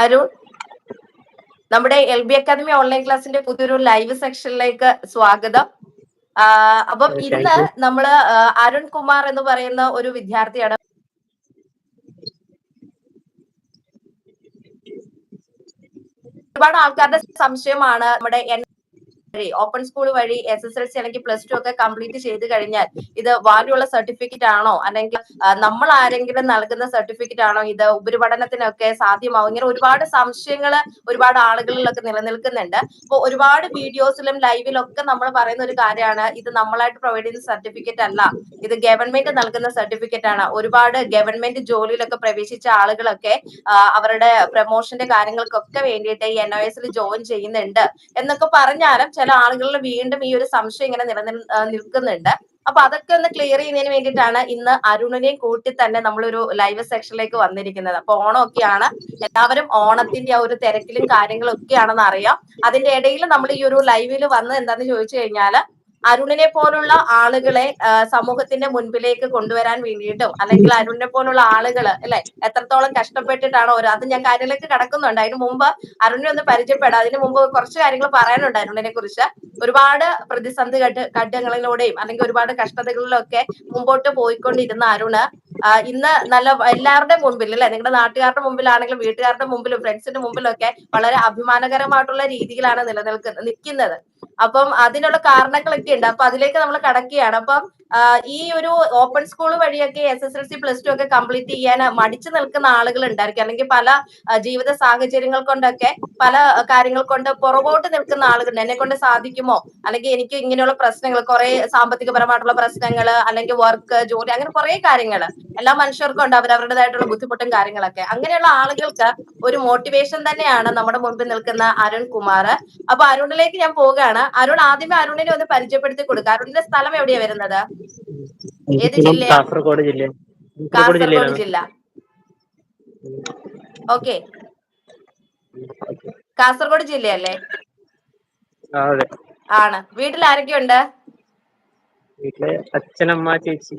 അരുൺ നമ്മുടെ L B academy online ക്ലാസ്സിന്റെ പുതിയൊരു ലൈവ് സെക്ഷനിലേക്ക് സ്വാഗതം അപ്പം ഇന്ന്. നമ്മൾ അരുൺ കുമാർ എന്ന് പറയുന്ന ഒരു വിദ്യാർത്ഥിയാണ് ഒരുപാട് ആൾക്കാരുടെ സംശയമാണ് നമ്മുടെ എൻ ഓപ്പൺ സ്കൂൾ വഴി എസ് എസ് എൽ സി അല്ലെങ്കിൽ പ്ലസ് ടു ഒക്കെ കംപ്ലീറ്റ് ചെയ്ത് കഴിഞ്ഞാൽ ഇത് വാല്യുള്ള സർട്ടിഫിക്കറ്റ് ആണോ? അല്ലെങ്കിൽ നമ്മൾ ആരെങ്കിലും നൽകുന്ന സർട്ടിഫിക്കറ്റ് ആണോ? ഇത് ഉപരിപഠനത്തിനൊക്കെ സാധ്യമാവും. ഇങ്ങനെ ഒരുപാട് സംശയങ്ങൾ ഒരുപാട് ആളുകളിലൊക്കെ നിലനിൽക്കുന്നുണ്ട്. അപ്പോൾ ഒരുപാട് വീഡിയോസിലും ലൈവിലൊക്കെ നമ്മൾ പറയുന്ന ഒരു കാര്യമാണ് ഇത് നമ്മളായിട്ട് പ്രൊവൈഡ് ചെയ്യുന്ന സർട്ടിഫിക്കറ്റ് അല്ല. ഇത് ഗവൺമെന്റ് നൽകുന്ന സർട്ടിഫിക്കറ്റ് ആണ്. ഒരുപാട് ഗവൺമെന്റ് ജോലിയിലൊക്കെ പ്രവേശിച്ച ആളുകളൊക്കെ അവരുടെ പ്രൊമോഷന്റെ കാര്യങ്ങൾക്കൊക്കെ വേണ്ടിയിട്ട് ഈ എൻ ഒ എസിൽ ജോയിൻ ചെയ്യുന്നുണ്ട്. എന്നൊക്കെ പറഞ്ഞാലും ചില ആളുകളിൽ വീണ്ടും ഈ ഒരു സംശയം ഇങ്ങനെ നിലനിൽ നിൽക്കുന്നുണ്ട്. അപ്പൊ അതൊക്കെ ഒന്ന് ക്ലിയർ ചെയ്യുന്നതിന് വേണ്ടിയിട്ടാണ് ഇന്ന് അരുണിനെയും കൂട്ടി തന്നെ നമ്മളൊരു ലൈവ് സെക്ഷനിലേക്ക് വന്നിരിക്കുന്നത്. അപ്പൊ ഓണമൊക്കെയാണ്. എല്ലാവരും ഓണത്തിന്റെ ആ ഒരു തിരക്കിലും കാര്യങ്ങളും ഒക്കെയാണെന്ന് അറിയാം. അതിന്റെ ഇടയിൽ നമ്മൾ ഈ ഒരു ലൈവിൽ വന്ന് എന്താന്ന് ചോദിച്ചു കഴിഞ്ഞാൽ അരുണിനെ പോലുള്ള ആളുകളെ സമൂഹത്തിന്റെ മുൻപിലേക്ക് കൊണ്ടുവരാൻ വേണ്ടിയിട്ടും അല്ലെങ്കിൽ അരുണിനെ പോലുള്ള ആളുകൾ അല്ലെ? എത്രത്തോളം കഷ്ടപ്പെട്ടിട്ടാണ് ഓരോ അത് ഞാൻ കാര്യങ്ങളിലേക്ക് കടക്കുന്നുണ്ട്. അതിന് മുമ്പ് അരുണിനെ ഒന്ന് പരിചയപ്പെടാം. അതിന് മുമ്പ് കുറച്ച് കാര്യങ്ങൾ പറയാനുണ്ട് അരുണിനെ കുറിച്ച്. ഒരുപാട് പ്രതിസന്ധി ഘട്ട ഘട്ടങ്ങളിലൂടെയും അല്ലെങ്കിൽ ഒരുപാട് കഷ്ടതകളിലൊക്കെ മുമ്പോട്ട് പോയിക്കൊണ്ടിരുന്ന അരുണ് ഇന്ന് നല്ല എല്ലാവരുടെയും മുമ്പിൽ അല്ലെ? നിങ്ങളുടെ നാട്ടുകാരുടെ മുമ്പിലാണെങ്കിലും വീട്ടുകാരുടെ മുമ്പിലും ഫ്രണ്ട്സിന്റെ മുമ്പിലൊക്കെ വളരെ അഭിമാനകരമായിട്ടുള്ള രീതിയിലാണ് നിലനിൽക്കുന്നത് നിൽക്കുന്നത്. അപ്പം അതിനുള്ള കാരണങ്ങളൊക്കെ ഉണ്ട്. അപ്പൊ അതിലേക്ക് നമ്മൾ കടക്കുകയാണ്. അപ്പം ഈ ഒരു ഓപ്പൺ സ്കൂൾ വഴിയൊക്കെ S S L C plus two ഒക്കെ കംപ്ലീറ്റ് ചെയ്യാൻ മടിച്ചു നിൽക്കുന്ന ആളുകൾ ഉണ്ടായിരിക്കും. അല്ലെങ്കിൽ പല ജീവിത സാഹചര്യങ്ങൾ കൊണ്ടൊക്കെ പല കാര്യങ്ങൾ കൊണ്ട് പുറകോട്ട് നിൽക്കുന്ന ആളുകളുണ്ട് എന്നെ കൊണ്ട് സാധിക്കുമോ? അല്ലെങ്കിൽ എനിക്ക് ഇങ്ങനെയുള്ള പ്രശ്നങ്ങൾ കുറെ സാമ്പത്തികപരമായിട്ടുള്ള പ്രശ്നങ്ങൾ അല്ലെങ്കിൽ വർക്ക് ജോലി അങ്ങനെ കുറെ കാര്യങ്ങൾ എല്ലാ മനുഷ്യർക്കും ഉണ്ട്. അവരവരുടേതായിട്ടുള്ള ബുദ്ധിമുട്ടും കാര്യങ്ങളൊക്കെ. അങ്ങനെയുള്ള ആളുകൾക്ക് ഒരു മോട്ടിവേഷൻ തന്നെയാണ് നമ്മുടെ മുമ്പിൽ നിൽക്കുന്ന അരുൺ കുമാർ. അപ്പൊ അരുണിലേക്ക് ഞാൻ പോവുകയാണ്. അരുൺ ആദ്യമേ അരുണിനെ ഒന്ന് പരിചയപ്പെടുത്തി കൊടുക്കുക അരുണിന്റെ സ്ഥലം എവിടെയാ വരുന്നത്? ഏത് സ്ഥലം കാസർഗോഡ് ജില്ല. കാസർഗോഡ് ജില്ല. ഓക്കെ. കാസർഗോഡ് ജില്ലയല്ലേ? ആണ്. വീട്ടിൽ ആരൊക്കെയുണ്ട് വീട്ടിലെ അച്ഛനമ്മ ചേച്ചി.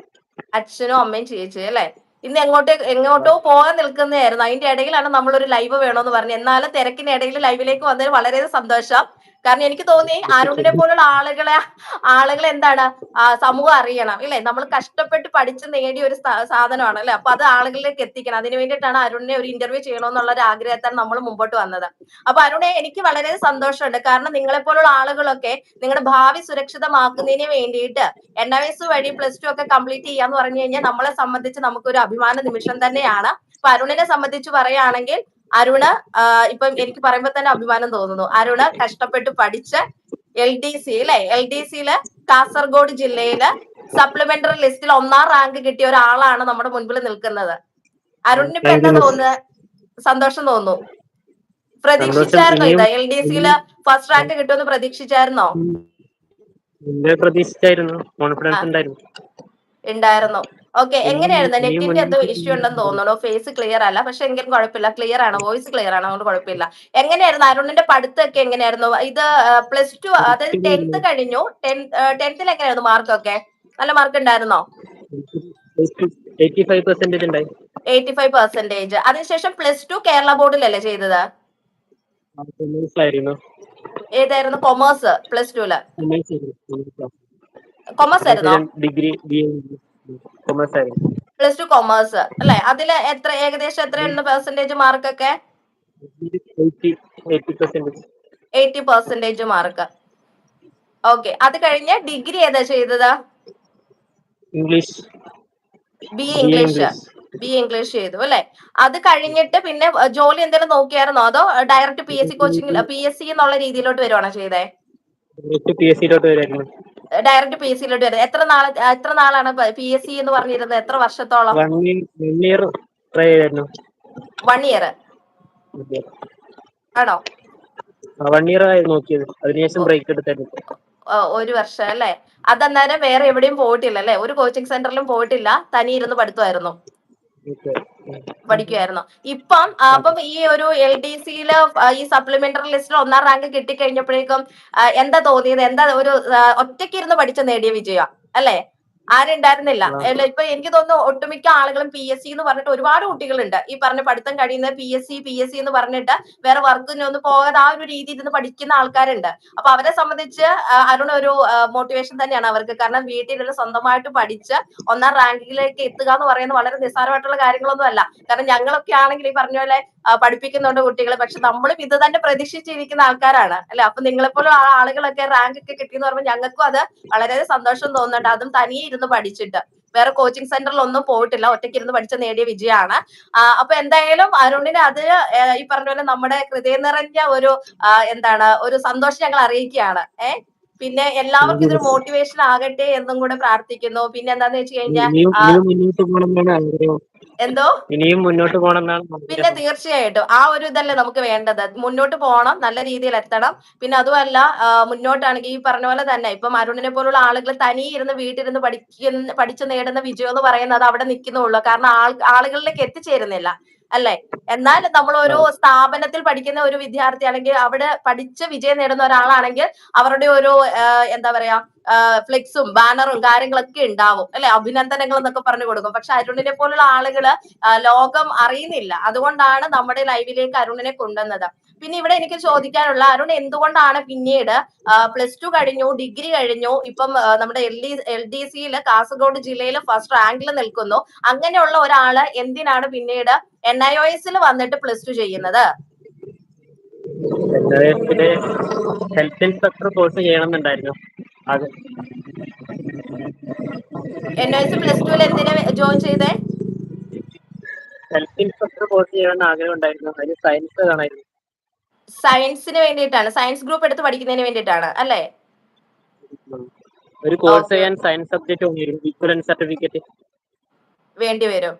അച്ഛനും അമ്മയും ചേച്ചി അല്ലെ? ഇന്ന് എങ്ങോട്ടേ എങ്ങോട്ടോ പോകാൻ നിൽക്കുന്നതായിരുന്നു. അതിന്റെ ഇടയിലാണ് നമ്മളൊരു ലൈവ് വേണമെന്ന് പറഞ്ഞു. എന്നാലും തിരക്കിനിടയിൽ ലൈവിലേക്ക് വന്നതിൽ വളരെ സന്തോഷം. കാരണം എനിക്ക് തോന്നി ആരോഗ്യനെ പോലുള്ള ആളുകളെ ആളുകൾ എന്താണ് സമൂഹം അറിയണം. ഇല്ലേ? നമ്മൾ കഷ്ടപ്പെട്ട് പഠിച്ച് നേടിയ ഒരു സാധനമാണ് അല്ലെ? അപ്പൊ അത് ആളുകളിലേക്ക് എത്തിക്കണം. അതിന് വേണ്ടിയിട്ടാണ് അരുണിനെ ഒരു ഇന്റർവ്യൂ ചെയ്യണമെന്നുള്ള ഒരു ആഗ്രഹത്താണ് നമ്മൾ മുമ്പോട്ട് വന്നത്. അപ്പൊ അരുണെ എനിക്ക് വളരെ സന്തോഷമുണ്ട്. കാരണം നിങ്ങളെ പോലുള്ള ആളുകളൊക്കെ നിങ്ങളുടെ ഭാവി സുരക്ഷിതമാക്കുന്നതിന് വേണ്ടിയിട്ട് എൻ എസ് വഴി പ്ലസ് ടു ഒക്കെ കംപ്ലീറ്റ് ചെയ്യാന്ന് പറഞ്ഞു കഴിഞ്ഞാൽ നമ്മളെ സംബന്ധിച്ച് നമുക്കൊരു അഭിമാന നിമിഷം തന്നെയാണ്. അപ്പൊ അരുണിനെ സംബന്ധിച്ച് പറയുകയാണെങ്കിൽ അരുണ് ഇപ്പം എനിക്ക് പറയുമ്പോ തന്നെ അഭിമാനം തോന്നുന്നു. അരുണ് കഷ്ടപ്പെട്ട് പഠിച്ച് എൽ ഡി സി അല്ലെ എൽ ഡി സിയിൽ കാസർഗോഡ് ജില്ലയിൽ സപ്ലിമെന്ററി ലിസ്റ്റിൽ ഒന്നാം റാങ്ക് കിട്ടിയ ഒരാളാണ് നമ്മുടെ മുൻപിൽ നിൽക്കുന്നത്. അരുണിന് ഇപ്പൊ എന്താ. തോന്നുന്നത്? സന്തോഷം തോന്നുന്നു. പ്രതീക്ഷിച്ചായിരുന്നോ ഇത്? എൽ ഡി സിയിൽ ഫസ്റ്റ് റാങ്ക് കിട്ടുമെന്ന് പ്രതീക്ഷിച്ചായിരുന്നോ? പ്രതീക്ഷിച്ചായിരുന്നു. കോൺഫിഡൻസ് ഉണ്ടായിരുന്നു. ഓക്കെ എങ്ങനെയായിരുന്നു? നെറ്റിന്റെ എന്തോ ഇഷ്യൂ ഉണ്ടെന്ന് തോന്നുന്നു. ഫേസ് ക്ലിയർ അല്ല. പക്ഷെ എങ്കിലും കുഴപ്പമില്ല. ക്ലിയർ ആണ്. വോയിസ് ക്ലിയർ ആണ്. അതുകൊണ്ട് കുഴപ്പമില്ല. എങ്ങനെയായിരുന്നു? അരുണിന്റെ പഠിത്തമൊക്കെ എങ്ങനെയായിരുന്നു? ഇത് പ്ലസ് ടു അതായത് ടെൻത്ത് കഴിഞ്ഞു. ടെൻത്തിൽ എങ്ങനെയായിരുന്നു മാർക്കൊക്കെ? നല്ല മാർക്ക് ഉണ്ടായിരുന്നോ? എയ്റ്റി ഫൈവ് പെർസെന്റേജ് അതിനുശേഷം പ്ലസ് ടു കേരള ബോർഡിലല്ലേ ചെയ്തത്? ഏതായിരുന്നു? കൊമേഴ്സ് പ്ലസ് ടുൽ കൊമേഴ്സ് ആയിരുന്നോ. ഡിഗ്രി പ്ലസ് ടു കൊമേഴ്സ് അല്ലെ? അതിൽ എത്ര ഏകദേശം എത്രയുണ്ട് പെർസെന്റേജ് മാർക്കൊക്കെ എയ്റ്റി പെർസെന്റേജ് മാർക്ക് ഓക്കെ അത് കഴിഞ്ഞ് ഡിഗ്രി ഏതാ ചെയ്തത്? English B English B English ചെയ്തു അല്ലെ? അത് കഴിഞ്ഞിട്ട് പിന്നെ ജോലി എന്തെങ്കിലും നോക്കിയായിരുന്നോ? അതോ direct P S C coaching P S C എന്നുള്ള രീതിയിലോട്ട് വരുവാണോ ചെയ്തേ? ഡയറക്റ്റ് പി എസ് സിയിലോട്ട് വരുന്നത്. എത്ര നാളെ എത്ര നാളാണ് പി എസ് സി എന്ന് പറഞ്ഞിരുന്നത്? എത്ര വർഷത്തോളം? വൺ ഇയർ ആണോ? വൺ ഇയർ ആയി നോക്കിയത്. അതിനുശേഷം ബ്രേക്ക് എടുത്തായിരുന്നു. ഒരു വർഷം അല്ലേ? അതന്നേരം വേറെ എവിടെയും പോയിട്ടില്ല അല്ലെ? ഒരു കോച്ചിങ് സെന്ററിലും പോയിട്ടില്ല. തനി ഇരുന്ന് പഠിത്തമായിരുന്നു. പഠിക്കുമായിരുന്നു ഇപ്പം അപ്പം ഈ ഒരു എൽ ഡി സിയിൽ ഈ സപ്ലിമെന്ററി ലിസ്റ്റിൽ ഒന്നാം റാങ്ക് കിട്ടിക്കഴിഞ്ഞപ്പോഴേക്കും എന്താ തോന്നിയത്? എന്താ ഒരു ഒറ്റയ്ക്ക് ഇരുന്ന് പഠിച്ച നേടിയ വിജയ അല്ലെ? ആരുണ്ടായിരുന്നില്ല. ഇപ്പൊ എനിക്ക് തോന്നുന്നു ഒട്ടുമിക്ക ആളുകളും പി എസ് സി എന്ന് പറഞ്ഞിട്ട് ഒരുപാട് കുട്ടികളുണ്ട്. ഈ പറഞ്ഞ പഠിത്തം കഴിയുന്ന P S C P S C എന്ന് പറഞ്ഞിട്ട് വേറെ വർക്കിനൊന്നും പോകാതെ ആ ഒരു രീതിയിൽ ഇരുന്ന് പഠിക്കുന്ന ആൾക്കാരുണ്ട്. അപ്പൊ അവരെ സംബന്ധിച്ച് അരുൺ ഒരു മോട്ടിവേഷൻ തന്നെയാണ് അവർക്ക്. കാരണം വീട്ടിലുള്ള സ്വന്തമായിട്ട് പഠിച്ച് ഒന്നാം റാങ്കിലേക്ക് എത്തുക എന്ന് പറയുന്നത് വളരെ നിസ്സാരമായിട്ടുള്ള കാര്യങ്ങളൊന്നും അല്ല കാരണം ഞങ്ങളൊക്കെ ആണെങ്കിൽ ഈ പറഞ്ഞ പോലെ പഠിപ്പിക്കുന്നുണ്ട് കുട്ടികളെ. പക്ഷെ നമ്മളും ഇത് തന്നെ പ്രതീക്ഷിച്ചിരിക്കുന്ന ആൾക്കാരാണ്. അല്ലെ? അപ്പൊ നിങ്ങളെപ്പോലും ആളുകളൊക്കെ റാങ്ക് ഒക്കെ കിട്ടിയെന്ന് പറയുമ്പോൾ ഞങ്ങൾക്കും അത് വളരെ സന്തോഷം തോന്നുന്നുണ്ട്. അതും തനിയെ ഇരുന്ന് പഠിച്ചിട്ട്. വേറെ കോച്ചിങ് സെന്ററിൽ ഒന്നും പോയിട്ടില്ല. ഒറ്റയ്ക്ക് ഇരുന്ന് പഠിച്ച നേടിയ വിജയമാണ് അപ്പൊ എന്തായാലും അരുണിന് അത് ഈ പറഞ്ഞ പോലെ നമ്മുടെ ഹൃദയം നിറഞ്ഞ ഒരു എന്താണ് ഒരു സന്തോഷം ഞങ്ങൾ അറിയിക്കുകയാണ്. ഏ? പിന്നെ എല്ലാവർക്കും ഇതൊരു മോട്ടിവേഷൻ ആകട്ടെ എന്നും കൂടെ പ്രാർത്ഥിക്കുന്നു. പിന്നെ എന്താന്ന് വെച്ച് കഴിഞ്ഞാൽ എന്തോ? ഇനിയും മുന്നോട്ട് പോകണം എന്നാണ് പിന്നെ തീർച്ചയായിട്ടും ആ ഒരു ഇതല്ലേ നമുക്ക് വേണ്ടത്. മുന്നോട്ട് പോകണം നല്ല രീതിയിൽ എത്തണം. പിന്നെ അതുമല്ല മുന്നോട്ടാണെങ്കിൽ ഈ പറഞ്ഞ പോലെ തന്നെ ഇപ്പം അരുണിനെ പോലുള്ള ആളുകൾ തനി ഇരുന്ന് വീട്ടിലിരുന്ന് പഠിക്കുന്ന പഠിച്ചു നേടുന്ന വിജയം എന്ന് പറയുന്നത് അവിടെ നിൽക്കുന്നുള്ളൂ. കാരണം ആൾ ആളുകളിലേക്ക് എത്തിച്ചേരുന്നില്ല. അല്ലെ? എന്നാൽ നമ്മൾ ഒരു സ്ഥാപനത്തിൽ പഠിക്കുന്ന ഒരു വിദ്യാർത്ഥി അല്ലെങ്കിൽ അവിടെ പഠിച്ച് വിജയം നേടുന്ന ഒരാളാണെങ്കിൽ അവരുടെ ഒരു എന്താ പറയാ ഫ്ലെക്സും ബാനറും കാര്യങ്ങളൊക്കെ ഉണ്ടാവും. അല്ലെ? അഭിനന്ദനങ്ങൾ എന്നൊക്കെ പറഞ്ഞു കൊടുക്കും. പക്ഷെ അരുണിനെ പോലുള്ള ആളുകൾ ലോകം അറിയുന്നില്ല. അതുകൊണ്ടാണ് നമ്മുടെ ലൈവിലേക്ക് അരുണിനെ കൊണ്ടുവന്നത്. പിന്നെ ഇവിടെ എനിക്ക് ചോദിക്കാനുള്ള അരുൺ എന്തുകൊണ്ടാണ് പിന്നീട് പ്ലസ് ടു കഴിഞ്ഞു ഡിഗ്രി കഴിഞ്ഞു ഇപ്പം നമ്മുടെ എൽ ഡി എൽ ഡി സിയിൽ കാസർഗോഡ് ജില്ലയിൽ ഫസ്റ്റ് റാങ്കിൽ നിൽക്കുന്നു. അങ്ങനെയുള്ള ഒരാൾ എന്തിനാണ് പിന്നീട് എൻ ഐ ഒ എസിൽ വന്നിട്ട് പ്ലസ് ടു ചെയ്യുന്നത്. എന്തായാലും ഹെൽത്ത് ഇൻസ്പെക്ടർ കോഴ്സ് ചെയ്യണമെന്നുണ്ടായിരുന്നു. അത് എൻ ഒ എസ് പ്ലസ് ടുവിൽ എന്തിനാ ജോയിൻ ചെയ്തേ? ഹെൽത്ത് ഇൻസ്പെക്ടർ കോഴ്സ് ചെയ്യണമെന്ന് ആഗ്രഹം ഉണ്ടായിരുന്നു അതിന് സയൻസ് കാണായിരുന്നു സയൻസിന് വേണ്ടിയിട്ടാണ്. സയൻസ് ഗ്രൂപ്പ് എടുത്ത് പഠിക്കുന്നതിന് വേണ്ടിയിട്ടാണ് അല്ലേ? ഒരു കോഴ്സ്. ചെയ്യാൻ സയൻസ് സബ്ജക്ട് വേണ്ടി വരും.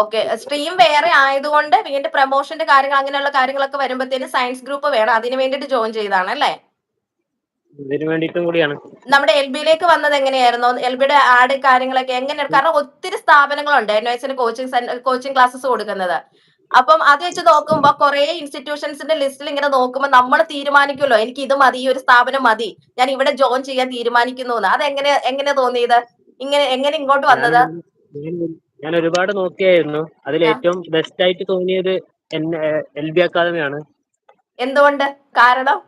ഓക്കെ സ്ട്രീം വേറെ ആയതുകൊണ്ട് വീണ്ടും പ്രൊമോഷന്റെ കാര്യങ്ങൾ അങ്ങനെയുള്ള കാര്യങ്ങളൊക്കെ വരുമ്പോഴത്തേന് സയൻസ് ഗ്രൂപ്പ് വേണം. അതിന് വേണ്ടിട്ട് ജോയിൻ ചെയ്താണ് അല്ലേ? കൂടിയാണ്. നമ്മുടെ എൽ ബിയിലേക്ക് വന്നത് എങ്ങനെയായിരുന്നു? എൽ ബിയുടെ ആഡ് കാര്യങ്ങളൊക്കെ എങ്ങനെയാണ്? കാരണം ഒത്തിരി സ്ഥാപനങ്ങളുണ്ട് എൻ എസിന് കോച്ചിങ് കോച്ചിങ് ക്ലാസ്സസ് കൊടുക്കുന്നത്. അപ്പം അത് വെച്ച് നോക്കുമ്പോ കുറെ ഇൻസ്റ്റിറ്റ്യൂഷൻസിന്റെ ലിസ്റ്റിൽ ഇങ്ങനെ നോക്കുമ്പോൾ നമ്മൾ തീരുമാനിക്കുമല്ലോ എനിക്ക് ഇത് മതി ഈ ഒരു സ്ഥാപനം മതി ഞാൻ ഇവിടെ ജോയിൻ ചെയ്യാൻ തീരുമാനിക്കുന്നു അത് എങ്ങനെ എങ്ങനെ തോന്നിയത്? ഇങ്ങനെ എങ്ങനെ ഇങ്ങോട്ട് വന്നത്? ഞാൻ- ഒരുപാട് നോക്കിയായിരുന്നു. അതിൽ ഏറ്റവും ബെസ്റ്റ് ആയിട്ട് തോന്നിയത് എൽ ബി അക്കാദമിയാണ് എന്തുകൊണ്ട്? കാരണം?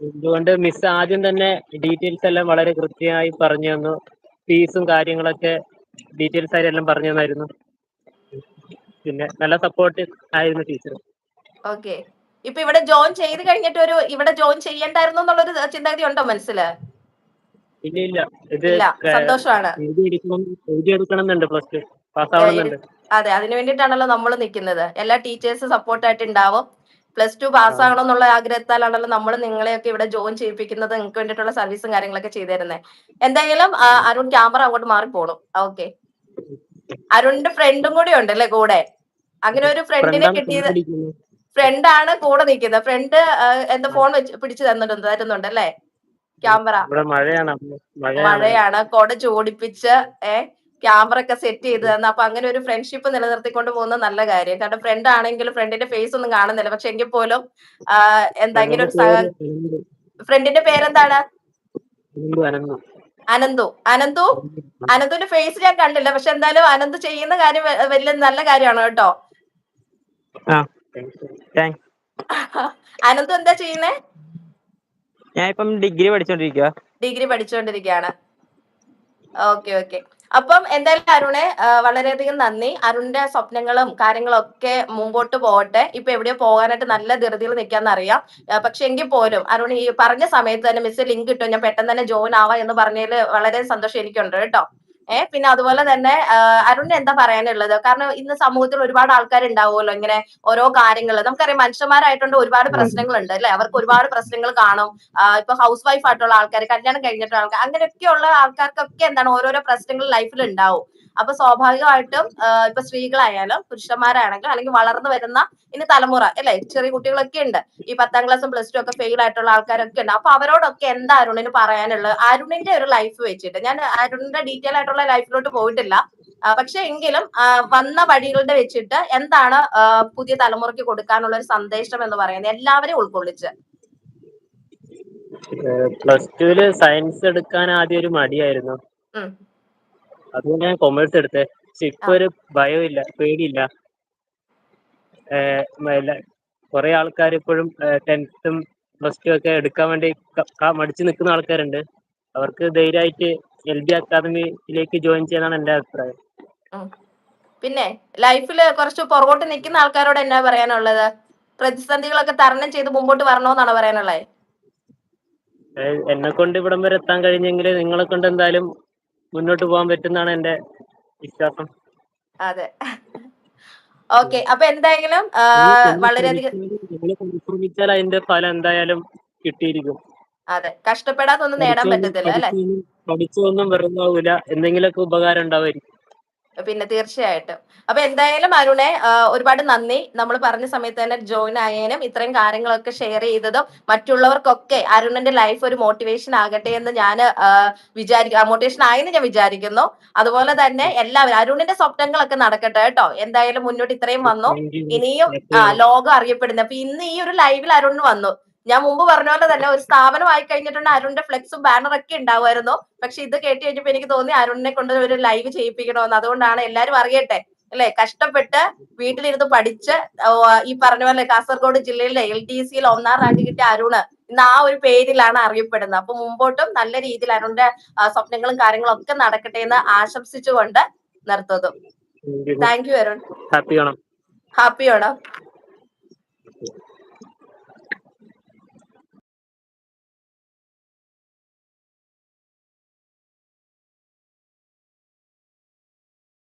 എന്തുകൊണ്ട്? മിസ് ആദ്യം തന്നെ ഡീറ്റെയിൽസ് എല്ലാം വളരെ കൃത്യമായി പറഞ്ഞു തന്നു. ഫീസും കാര്യങ്ങളൊക്കെ ഡീറ്റെയിൽസ് ആയി എല്ലാം പറഞ്ഞു തന്നായിരുന്നു. പിന്നെ നല്ല സപ്പോർട്ട് ആയിരുന്നു ടീച്ചർ ഓക്കെ ഇപ്പൊ ഇവിടെ ജോയിൻ ചെയ്ത് കഴിഞ്ഞിട്ട് ഒരു ഇവിടെ ജോയിൻ ചെയ്യണ്ടായിരുന്നു എന്നുള്ളൊരു ചിന്താഗതി ഉണ്ടോ മനസ്സിൽ ഇല്ല ഇല്ല. ഇത് സന്തോഷമാണ്. എഴുതി എടുക്കണം എഴുതി എടുക്കണം എന്നുണ്ട് പ്ലസ് ടു അതെ അതിനു വേണ്ടിയിട്ടാണല്ലോ നമ്മൾ നിൽക്കുന്നത് എല്ലാ ടീച്ചേഴ്സ് സപ്പോർട്ടായിട്ട് ഉണ്ടാവും പ്ലസ് ടു പാസ് ആകണം എന്നുള്ള ആഗ്രഹത്താലാണല്ലോ നമ്മൾ നിങ്ങളെയൊക്കെ ഇവിടെ ജോയിൻ ചെയ്യിപ്പിക്കുന്നത് നിങ്ങൾക്ക് വേണ്ടിയിട്ടുള്ള സർവീസും കാര്യങ്ങളൊക്കെ ചെയ്തു തരുന്നത് എന്തായാലും അരുൺ ക്യാമറ അങ്ങോട്ട് മാറി പോണു ഓക്കെ. അരുണിന്റെ ഫ്രണ്ടും കൂടി ഉണ്ട് അല്ലെ കൂടെ? അങ്ങനെ ഒരു ഫ്രണ്ടിനെ കിട്ടിയത് ഫ്രണ്ടാണ് ഫ്രണ്ട് ആണ് കൂടെ നിൽക്കുന്നത്. ഫ്രണ്ട് എന്താ ഫോൺ വെച്ച് പിടിച്ചു തന്നിട്ടുണ്ട് തരുന്നുണ്ട് അല്ലേ? ക്യാമറ. മഴയാണ്. മഴയാണ്. കൊട ചൂടിപ്പിച്ച് ഏ ക്യാമറ ഒക്കെ സെറ്റ് ചെയ്ത് തന്ന. അപ്പൊ അങ്ങനെ ഒരു ഫ്രണ്ട്ഷിപ്പ് നിലനിർത്തിക്കൊണ്ട് പോകുന്ന നല്ല കാര്യം. കാരണം ഫ്രണ്ട് ആണെങ്കിലും ഫ്രണ്ടിന്റെ ഫേസ് ഒന്നും കാണുന്നില്ല. പക്ഷെ എങ്കിൽ പോലും എന്തെങ്കിലും ഒരു ഫ്രണ്ടിന്റെ പേരെന്താണ് അനന്തു അനന്തു അനന്തു. അനന്തു? അനന്തുവിന്റെ ഫേസ് ഞാൻ കണ്ടില്ല. പക്ഷെ എന്തായാലും അനന്ത് ചെയ്യുന്ന കാര്യം വലിയ നല്ല കാര്യമാണ് കേട്ടോ. അനന്തു എന്താ ചെയ്യുന്നേ? ഞാൻ ഇപ്പം ഡിഗ്രി പഠിച്ചോണ്ടിരിക്കുക ഡിഗ്രി പഠിച്ചുകൊണ്ടിരിക്കുകയാണ് ഓക്കെ ഓക്കെ. അപ്പം എന്തായാലും അരുണെ വളരെയധികം നന്ദി. അരുണിന്റെ സ്വപ്നങ്ങളും കാര്യങ്ങളും ഒക്കെ മുമ്പോട്ട് പോകട്ടെ. ഇപ്പൊ എവിടെയോ പോകാനായിട്ട് നല്ല ധൃതിയിൽ നിൽക്കാന്ന് അറിയാം പക്ഷെ എങ്കിൽ പോലും അരുൺ ഈ പറഞ്ഞ സമയത്ത് തന്നെ മിസ് ലിങ്ക് കിട്ടും ഞാൻ പെട്ടെന്ന് തന്നെ ജോയിൻ ആവാം എന്ന് പറഞ്ഞതിൽ വളരെ സന്തോഷം എനിക്കുണ്ട് കേട്ടോ. ഏ പിന്നെ അതുപോലെ തന്നെ അരുണിന് എന്താ പറയാനുള്ളത്? കാരണം ഇന്ന് സമൂഹത്തിൽ ഒരുപാട് ആൾക്കാർ ഉണ്ടാവുമല്ലോ ഇങ്ങനെ ഓരോ കാര്യങ്ങൾ നമുക്കറിയാം മനുഷ്യന്മാരായിട്ടുണ്ട് ഒരുപാട് പ്രശ്നങ്ങളുണ്ട് അല്ലെ? അവർക്ക് ഒരുപാട് പ്രശ്നങ്ങൾ കാണും. ഇപ്പൊ ഹൗസ് വൈഫ് ആയിട്ടുള്ള ആൾക്കാർ കല്യാണം കഴിഞ്ഞിട്ടുള്ള ആൾക്കാർ അങ്ങനെയൊക്കെയുള്ള ആൾക്കാർക്കൊക്കെ എന്താണ് ഓരോരോ പ്രശ്നങ്ങൾ ലൈഫിൽ ഉണ്ടാവും അപ്പൊ സ്വാഭാവികമായിട്ടും ഇപ്പൊ സ്ത്രീകളായാലും പുരുഷന്മാരാണെങ്കിലും അല്ലെങ്കിൽ വളർന്നു വരുന്ന ഇനി തലമുറ അല്ലെ? ചെറിയ കുട്ടികളൊക്കെ ഉണ്ട്. ഈ പത്താം ക്ലാസ്സും പ്ലസ് ടു ഒക്കെ ഫെയിൽ ആയിട്ടുള്ള ആൾക്കാരൊക്കെ ഉണ്ട്. അപ്പൊ അവരോടൊക്കെ എന്താ അരുണിന് പറയാനുള്ളത് അരുണിന്റെ ഒരു ലൈഫ് വെച്ചിട്ട്. ഞാൻ അരുണിന്റെ ഡീറ്റെയിൽ ആയിട്ടുള്ള ലൈഫിലോട്ട് പോയിട്ടില്ല. പക്ഷെ എങ്കിലും വന്ന വഴികളുടെ വെച്ചിട്ട് എന്താണ് പുതിയ തലമുറയ്ക്ക് കൊടുക്കാനുള്ള ഒരു സന്ദേശം എന്ന് പറയുന്നത് എല്ലാവരെയും ഉൾക്കൊള്ളിച്ച്. പ്ലസ് ടുവിൽ സയൻസ് എടുക്കാൻ ആദ്യം ഒരു മടിയായിരുന്നു. അതുകൊണ്ട് ഞാൻ കൊമേഴ്സ് എടുത്തത് പക്ഷെ ഇപ്പൊ. ഒരു ഭയമില്ല പേടിയില്ല. കുറെ ആൾക്കാർ ഇപ്പോഴും ടെൻത്തും പ്ലസ് ടു ഒക്കെ എടുക്കാൻ വേണ്ടി മടിച്ചു നിൽക്കുന്ന ആൾക്കാരുണ്ട്. അവർക്ക് ധൈര്യമായിട്ട് എൽ ബി അക്കാദമിയിലേക്ക് ജോയിൻ ചെയ്യാനാണ് എന്റെ അഭിപ്രായം. പിന്നെ ലൈഫിൽ കുറച്ച് പുറകോട്ട് നിൽക്കുന്ന ആൾക്കാരോട് എന്നാ പറയാനുള്ളത്? പ്രതിസന്ധികളൊക്കെ തരണം ചെയ്ത് മുമ്പോട്ട് വരണമെന്നാണ് പറയാനുള്ളത് എന്നെ കൊണ്ട് ഇവിടം വരെ എത്താൻ കഴിഞ്ഞെങ്കിൽ നിങ്ങളെ കൊണ്ട് എന്തായാലും മുന്നോട്ട് പോകാൻ പറ്റുന്നതാണ് എന്റെ വിശ്വാസം. അതെ. ഓക്കെ അപ്പൊ എന്തായാലും വളരെയധികം പരിശ്രമിച്ചാൽ അതിന്റെ ഫലം എന്തായാലും കിട്ടിയിരിക്കും. അതെ കഷ്ടപ്പെടാതെ ഒന്നും നേടാൻ പറ്റത്തില്ല അല്ലെ? പഠിച്ചൊന്നും- ആവൂല. എന്തെങ്കിലുമൊക്കെ ഉപകാരം ഉണ്ടാവുമായിരിക്കും. പിന്നെ തീർച്ചയായിട്ടും. അപ്പൊ എന്തായാലും അരുണെ ഒരുപാട് നന്ദി. നമ്മൾ പറഞ്ഞ സമയത്ത് തന്നെ ജോയിൻ ആയതിനും ഇത്രയും കാര്യങ്ങളൊക്കെ ഷെയർ ചെയ്തതും മറ്റുള്ളവർക്കൊക്കെ അരുണന്റെ ലൈഫ് ഒരു മോട്ടിവേഷൻ ആകട്ടെ എന്ന് ഞാൻ വിചാരിക്കും മോട്ടിവേഷൻ ആയെന്ന് ഞാൻ വിചാരിക്കുന്നു. അതുപോലെ തന്നെ എല്ലാവരും അരുണിന്റെ സ്വപ്നങ്ങളൊക്കെ നടക്കട്ടെ കേട്ടോ. എന്തായാലും മുന്നോട്ട് ഇത്രയും വന്നു. ഇനിയും. ലോകം അറിയപ്പെടുന്നത് അപ്പൊ ഇന്ന് ഈ ഒരു ലൈവിൽ അരുൺ വന്നു. ഞാൻ മുമ്പ് പറഞ്ഞ പോലെ തന്നെ ഒരു സ്ഥാപനം ആയി കഴിഞ്ഞിട്ടുണ്ട്. അരുണിന്റെ ഫ്ലെക്സും ബാനർ ഒക്കെ ഉണ്ടാവുമായിരുന്നു. പക്ഷെ ഇത് കേട്ട് കഴിഞ്ഞപ്പോ എനിക്ക് തോന്നി അരുണിനെ കൊണ്ട് ഒരു ലൈവ് ചെയ്യിപ്പിക്കണമെന്ന്. അതുകൊണ്ടാണ് എല്ലാരും അറിയട്ടെ അല്ലെ? കഷ്ടപ്പെട്ട് വീട്ടിലിരുന്ന് പഠിച്ച് ഈ പറഞ്ഞ പോലെ കാസർഗോഡ് ജില്ലയിലെ എൽ ഡി സിയിൽ ഒന്നാം റാങ്ക് കിട്ടിയ അരുണ് ഇന്ന് ആ ഒരു പേരിലാണ് അറിയപ്പെടുന്നത്. അപ്പൊ മുമ്പോട്ടും നല്ല രീതിയിൽ അരുണിന്റെ സ്വപ്നങ്ങളും കാര്യങ്ങളും ഒക്കെ നടക്കട്ടെ എന്ന് ആശംസിച്ചുകൊണ്ട് നിർത്തുന്നു. Thank you Arun. Happy Onam happy ആണോ